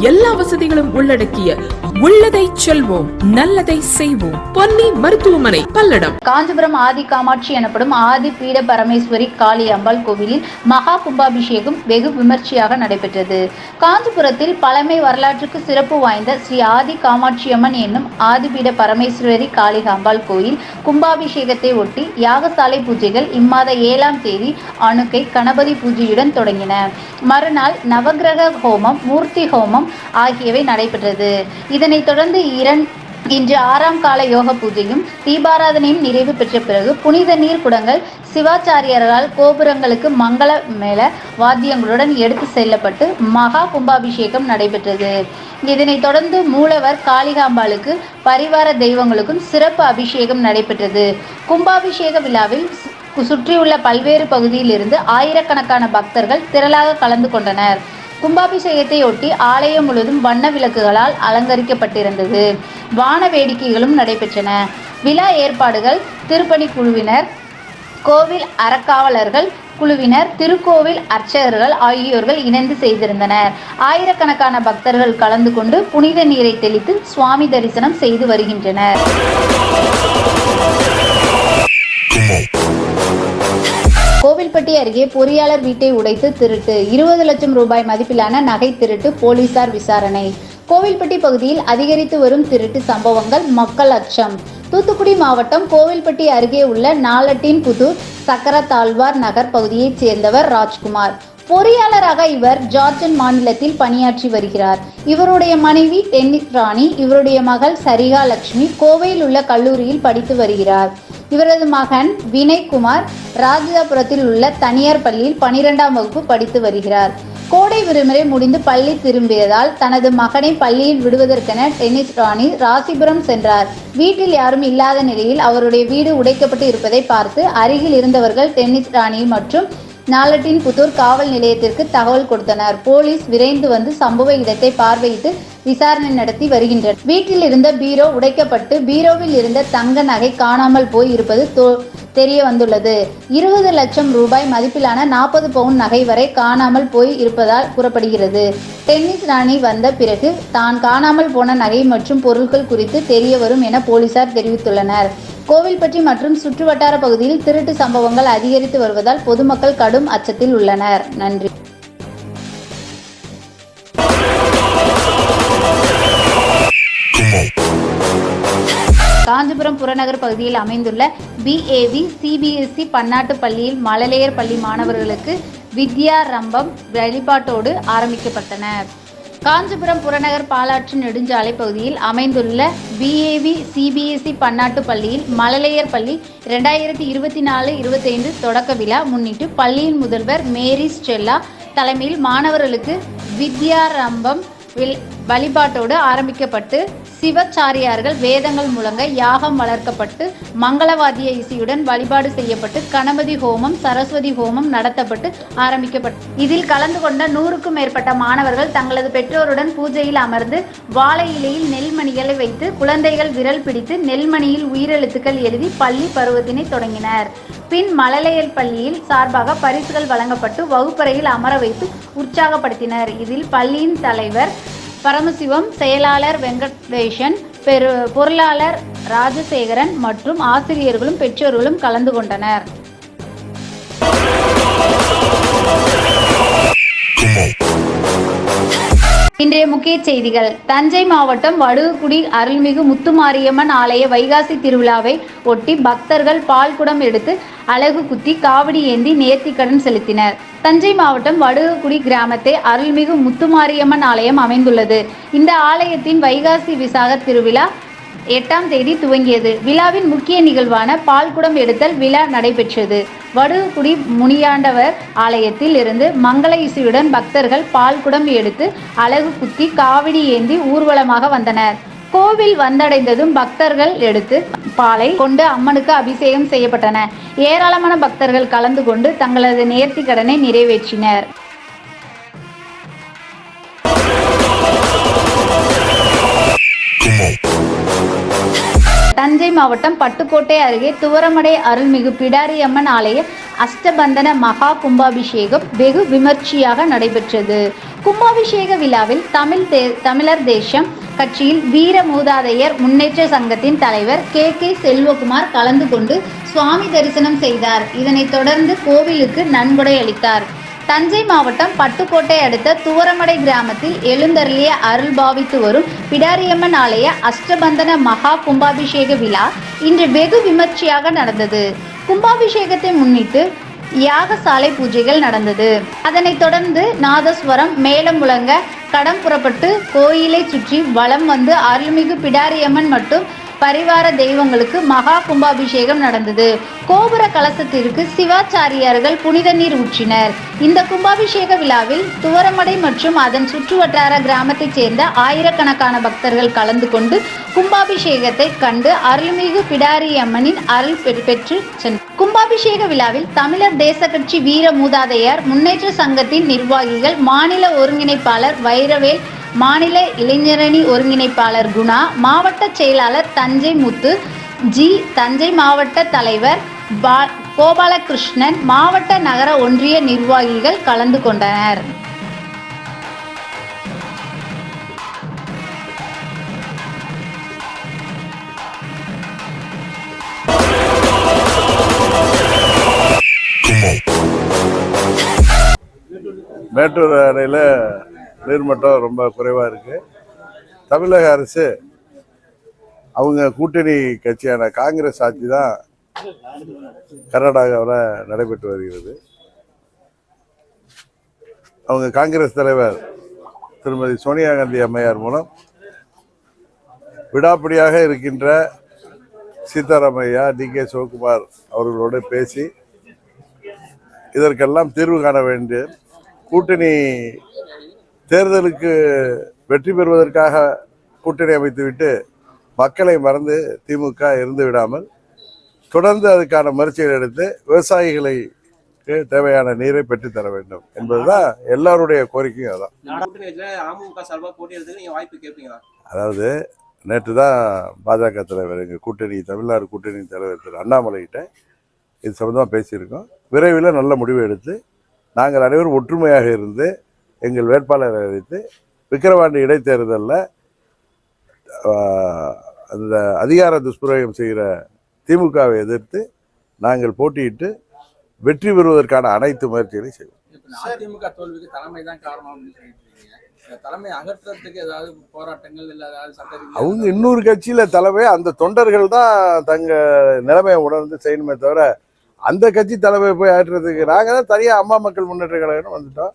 எல்லா வசதிகளும் உள்ளடக்கிய உள்ளதை செல்வோம் நல்லதை செய்வோம். பொன்னி மருத்துவமனை பல்லடம். காஞ்சிபுரம் ஆதி காமாட்சி எனப்படும் ஆதி பீட பரமேஸ்வரி காளி அம்பாள் கோவிலில் மகா கும்பாபிஷேகம் வெகு விமர்சையாக நடைபெற்றது. காஞ்சிபுரத்தில் பழமை வரலாற்றுக்கு சிறப்பு வாய்ந்த ஸ்ரீ ஆதி காமாட்சி அம்மன் என்னும் ஆதிபீட பரமேஸ்வரி காளி அம்பாள் கோயில் கும்பாபிஷேகத்தை ஒட்டி யாகசாலை பூஜைகள் இம்மாத ஏழாம் தேதி அணுக்கை கணபதி பூஜையுடன் தொடங்கின. மறுநாள் நவகிரக ஹோமம் மூர்த்தி ஹோமம் ஆகியவை நடைபெற்றது. இதன் இதனைத் தொடர்ந்து இரண் இன்று ஆறாம் கால யோக பூஜையும் தீபாராதனையும் நிறைவு பெற்ற பிறகு புனித நீர் குடங்கள் சிவாச்சாரியர்களால் கோபுரங்களுக்கு மங்கள மேள வாத்தியங்களுடன் எடுத்து செல்லப்பட்டு மகா கும்பாபிஷேகம் நடைபெற்றது. இதனைத் தொடர்ந்து மூலவர் காளிகாம்பாளுக்கு பரிவார தெய்வங்களுக்கும் சிறப்பு அபிஷேகம் நடைபெற்றது. கும்பாபிஷேக விழாவில் சு- சுற்றியுள்ள பல்வேறு பகுதியிலிருந்து ஆயிரக்கணக்கான பக்தர்கள் திரளாக கலந்து கொண்டனர். கும்பாபிஷேகத்தையொட்டி ஆலயம் முழுவதும் வண்ண விளக்குகளால் அலங்கரிக்கப்பட்டிருந்தது. வான வேடிக்கைகளும் நடைபெற்றன. விழா ஏற்பாடுகள் திருப்பணி குழுவினர் கோவில் அறக்காவலர்கள் குழுவினர் திருக்கோவில் அர்ச்சகர்கள் ஆகியோர்கள் இணைந்து செய்திருந்தனர். ஆயிரக்கணக்கான பக்தர்கள் கலந்து கொண்டு புனித நீரை தெளித்து சுவாமி தரிசனம் செய்து வருகின்றனர். கோவில்பட்டி அருகே பொறியாளர் வீட்டை உடைத்து திருட்டு. இருபது லட்சம் ரூபாய் மதிப்பிலான நகை திருட்டு போலீசார் விசாரணை. கோவில்பட்டி பகுதியில் அதிகரித்து வரும் திருட்டு சம்பவங்கள் மக்கள் அச்சம். தூத்துக்குடி மாவட்டம் கோவில்பட்டி அருகே உள்ள நாலட்டின் புதூர் சக்கரத்தாழ்வார் நகர் பகுதியைச் சேர்ந்தவர் ராஜ்குமார். பொறியாளராக இவர் ஜார்ஜன் மாநிலத்தில் பணியாற்றி வருகிறார். இவருடைய மனைவி டென்னிஸ் ராணி இவருடைய மகள் சரிகா லட்சுமி கோவையில் உள்ள கல்லூரியில் படித்து வருகிறார். இவரது மகன் வினய்குமார் ராஜிதாபுரத்தில் உள்ள தனியார் பள்ளியில் பனிரெண்டாம் வகுப்பு படித்து வருகிறார். கோடை விடுமுறை முடிந்து பள்ளி திரும்பியதால் தனது மகனை பள்ளியில் விடுவதற்கென டென்னிஸ் ராணி ராசிபுரம் சென்றார். வீட்டில் யாரும் இல்லாத நிலையில் அவருடைய வீடு உடைக்கப்பட்டு இருப்பதை பார்த்து அருகில் இருந்தவர்கள் டென்னிஸ் ராணி மற்றும் நாலட்டின் புத்தூர் காவல் நிலையத்திற்கு தகவல் கொடுத்தனர். போலீஸ் விரைந்து வந்து சம்பவ இடத்தை பார்வையிட்டு விசாரணை நடத்தி வருகின்றனர். வீட்டில் இருந்த பீரோ உடைக்கப்பட்டு பீரோவில் இருந்த தங்க நகை காணாமல் போய் இருப்பது தெரிய வந்துள்ளது. இருபது லட்சம் ரூபாய் மதிப்பிலான நாற்பது பவுன் நகை வரை காணாமல் போய் இருப்பதால் கூறப்படுகிறது. டென்னிஸ் ராணி வந்த பிறகு தான் காணாமல் போன நகை மற்றும் பொருட்கள் குறித்து தெரிய வரும் என போலீசார் தெரிவித்துள்ளனர். கோவில்பட்டி மற்றும் சுற்றுவட்டார பகுதியில் திருட்டு சம்பவங்கள் அதிகரித்து வருவதால் பொதுமக்கள் கடும் அச்சத்தில் உள்ளனர். நன்றி. காஞ்சிபுரம் புறநகர் பகுதியில் அமைந்துள்ள பிஏவி சிபிஎஸ்இ பன்னாட்டு பள்ளியில் மழலையர் பள்ளி மாணவர்களுக்கு வித்யா ரம்பம் வழிபாட்டோடு ஆரம்பிக்கப்பட்டன. காஞ்சிபுரம் புறநகர் பாலாற்று நெடுஞ்சாலை பகுதியில் அமைந்துள்ள பிஏவி சிபிஎஸ்இ பன்னாட்டு பள்ளியில் மழலையர் பள்ளி ரெண்டாயிரத்தி இருபத்தி நாலு இருபத்தைந்து தொடக்க விழா முன்னிட்டு பள்ளியின் முதல்வர் மேரி ஸ்டெல்லா தலைமையில் மாணவர்களுக்கு வித்யாரம்பம் வழிபாட்டோடு ஆரம்பிக்கப்பட்டு சிவச்சாரியார்கள் வேதங்கள் முழங்க யாகம் வளர்க்கப்பட்டு மங்களவாதிய இசையுடன் வழிபாடு செய்யப்பட்டு கணபதி ஹோமம் சரஸ்வதி ஹோமம் நடத்தப்பட்டு ஆரம்பிக்கப்பட்டு இதில் கலந்து கொண்ட நூறுக்கும் மேற்பட்ட மாணவர்கள் தங்களது பெற்றோருடன் பூஜையில் அமர்ந்து வாழை இலையில் நெல்மணிகளை வைத்து குழந்தைகள் விரல் பிடித்து நெல்மணியில் உயிரெழுத்துக்கள் எழுதி பள்ளி பருவத்தினை தொடங்கினர். பின் மழலையல் பள்ளியில் சார்பாக பரிசுகள் வழங்கப்பட்டு வகுப்பறையில் அமர வைத்து உற்சாகப்படுத்தினர். இதில் பள்ளியின் தலைவர் பரமசிவம் செயலாளர் வெங்கடேஷன் பெரு பொருளாளர் ராஜசேகரன் மற்றும் ஆசிரியர்களும் பெற்றோர்களும் கலந்து கொண்டனர். இன்றைய முக்கிய செய்திகள். தஞ்சை மாவட்டம் வடுகுடி அருள்மிகு முத்துமாரியம்மன் ஆலய வைகாசி திருவிழாவை ஒட்டி பக்தர்கள் பால்குடம் எடுத்து அலகு குத்தி காவடி ஏந்தி நேர்த்திக்கடன் செலுத்தினர். தஞ்சை மாவட்டம் வடுகுடி கிராமத்தை அருள்மிகு முத்துமாரியம்மன் ஆலயம் அமைந்துள்ளது. இந்த ஆலயத்தின் வைகாசி விசாக திருவிழா எட்டாம் தேதி துவங்கியது. விழாவின் முக்கிய நிகழ்வான பால்குடம் எடுத்தல் விழா நடைபெற்றது. வடுகுடி முனியாண்டவர் ஆலயத்தில் இருந்து மங்கள இசையுடன் பக்தர்கள் பால்குடம் எடுத்து அலகு குத்தி காவடி ஏந்தி ஊர்வலமாக வந்தனர். கோவில் வந்தடைந்ததும் பக்தர்கள் எடுத்து பாலை கொண்டு அம்மனுக்கு அபிஷேகம் செய்யப்பட்டன. ஏராளமான பக்தர்கள் கலந்து கொண்டு தங்களது நேர்த்தி கடனை நிறைவேற்றினர். தஞ்சை மாவட்டம் பட்டுக்கோட்டை அருகே துவரமடை அருள்மிகு பிடாரியம்மன் ஆலய அஷ்டபந்தன மகா கும்பாபிஷேகம் வெகு விமர்சையாக நடைபெற்றது. கும்பாபிஷேக விழாவில் தமிழ் தே தமிழர் தேசம் கட்சியில் வீர மூதாதையர் முன்னேற்ற சங்கத்தின் தலைவர் கே. கே. செல்வகுமார் கலந்து கொண்டு சுவாமி தரிசனம் செய்தார். இதனைத் தொடர்ந்து கோவிலுக்கு நன்கொடை அளித்தார். தஞ்சை மாவட்டம் பட்டுக்கோட்டை அடுத்த துவரமடை கிராமத்தில் எழுந்தருளிய அருள் பாவித்து வரும் பிடாரியம்மன் ஆலய அஷ்டபந்தன மகா கும்பாபிஷேக விழா இன்று வெகு விமர்சையாக நடந்தது. கும்பாபிஷேகத்தை முன்னிட்டு யாகசாலை பூஜைகள் நடந்தது. அதனைத் தொடர்ந்து நாதஸ்வரம் மேலம் முழங்க கடம் புறப்பட்டு கோயிலை சுற்றி வலம் வந்து அருள்மிகு பிடாரியம்மன் மற்றும் பரிவார தெய்வங்களுக்கு மகா கும்பாபிஷேகம் நடந்தது. கோபுர கலசத்திற்கு சிவாச்சாரியார்கள் புனித நீர் ஊற்றினர். இந்த கும்பாபிஷேக விழாவில் துவரமடை மற்றும் அதன் சுற்றுவட்டார கிராமத்தைச் சேர்ந்த ஆயிரக்கணக்கான பக்தர்கள் கலந்து கொண்டு கும்பாபிஷேகத்தை கண்டு அருள்மிகு பிடாரி அம்மனின் அருள் பெற்று சென்றனர் கும்பாபிஷேக விழாவில் தமிழர் தேச கட்சி வீர மூதாதையார் முன்னேற்ற சங்கத்தின் நிர்வாகிகள் மாநில ஒருங்கிணைப்பாளர் வைரவேல் மாநில இளைஞரணி ஒருங்கிணைப்பாளர் குணா மாவட்ட செயலாளர் தஞ்சை முத்து ஜி தஞ்சை மாவட்ட தலைவர் பா- கோபாலகிருஷ்ணன் மாவட்ட நகர ஒன்றிய நிர்வாகிகள் கலந்து கொண்டனர். மேட்டூர் நீர்மட்டம் ரொம்ப குறைவாக இருக்குது தமிழக அரசு அவங்க கூட்டணி கட்சியான காங்கிரஸ் ஆட்சி தான் கர்நாடகாவில் நடைபெற்று வருகிறது. அவங்க காங்கிரஸ் தலைவர் திருமதி சோனியா காந்தி அம்மையார் மூலம் விடாப்பிடியாக இருக்கின்ற சீதாராமையா டி கே சிவகுமார் அவர்களோடு பேசி இதற்கெல்லாம் தீர்வு காண வேண்டும் கூட்டணி தேர்தலுக்கு வெற்றி பெறுவதற்காக கூட்டணி அமைத்துவிட்டு மக்களை மறந்து திமுக இருந்து விடாமல் தொடர்ந்து அதுக்கான முயற்சிகள் எடுத்து விவசாயிகளுக்கு தேவையான நீரை பெற்றுத் தர வேண்டும். என்பதுதான் எல்லாருடைய கோரிக்கையும் அதான். அதாவது நேற்று தான் பாஜக தலைவர் எங்கள் கூட்டணி தமிழ்நாடு கூட்டணி தலைவர் திரு அண்ணாமலைகிட்ட இது சம்மந்தமாக பேசியிருக்கோம். விரைவில் நல்ல முடிவு எடுத்து நாங்கள் அனைவரும் ஒற்றுமையாக இருந்து எங்கள் வேட்பாளரை அறிவித்து விக்கிரவாண்டி இடைத்தேர்தலில் அந்த அதிகார துஷ்பிரயோகம் செய்கிற திமுகவை எதிர்த்து நாங்கள் போட்டியிட்டு வெற்றி பெறுவதற்கான அனைத்து முயற்சிகளையும் செய்வோம். அதிமுக தோல்விக்கு தலைமை தான் காரணம் தலைமை அகற்றுறதுக்கு ஏதாவது போராட்டங்கள் இல்ல ஏதாவது அவங்க இன்னொரு கட்சியில தலைமை அந்த தொண்டர்கள் தான் தங்க நிலைமையை உணர்ந்து செய்யணுமே தவிர அந்த கட்சி தலைமையை போய் ஆற்றுறதுக்கு நாங்க தான் தனியா அம்மா மக்கள் முன்னேற்ற கழகம் வந்துட்டோம்.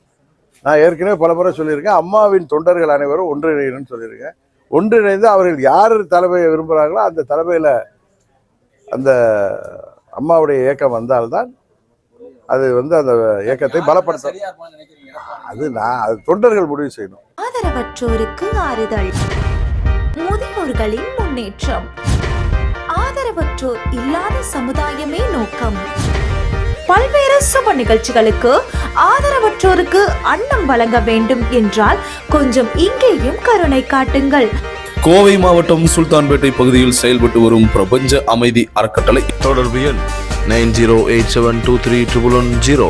நான் ஏற்கனவே பல முறை சொல்லியிருக்கேன். அம்மாவின் தொண்டர்கள் அனைவரும் ஒன்றிணையணும்னு சொல்லியிருக்கேன். ஒன்றிணைந்து அவர்கள் யார் தலைமையை விரும்புகிறாங்களோ அந்த தலைமையில அந்த அம்மாவுடைய இயக்கம் வந்தால்தான் அது வந்து அந்த இயக்கத்தை பலப்படுத்த? அது நான் அது தொண்டர்கள் முடிவு செய்யணும். ஆதரவற்றோருக்கு ஆறுதல். முதியோர்களின் முன்னேற்றம். ஆதரவற்றோர் இல்லாத சமுதாயமே நோக்கம். பல்வேறு சுப நிகழ்ச்சிகளுக்கு ஆதரவற்றோருக்கு அன்னம் வழங்க வேண்டும் என்றால் கொஞ்சம் இங்கேயும் கருணை காட்டுங்கள். கோவை மாவட்டம் சுல்தான்பேட்டை பகுதியில் செயல்பட்டு வரும் பிரபஞ்ச அமைதி அறக்கட்டளை தொடர்பு எண் nine zero eight seven two three triple one zero.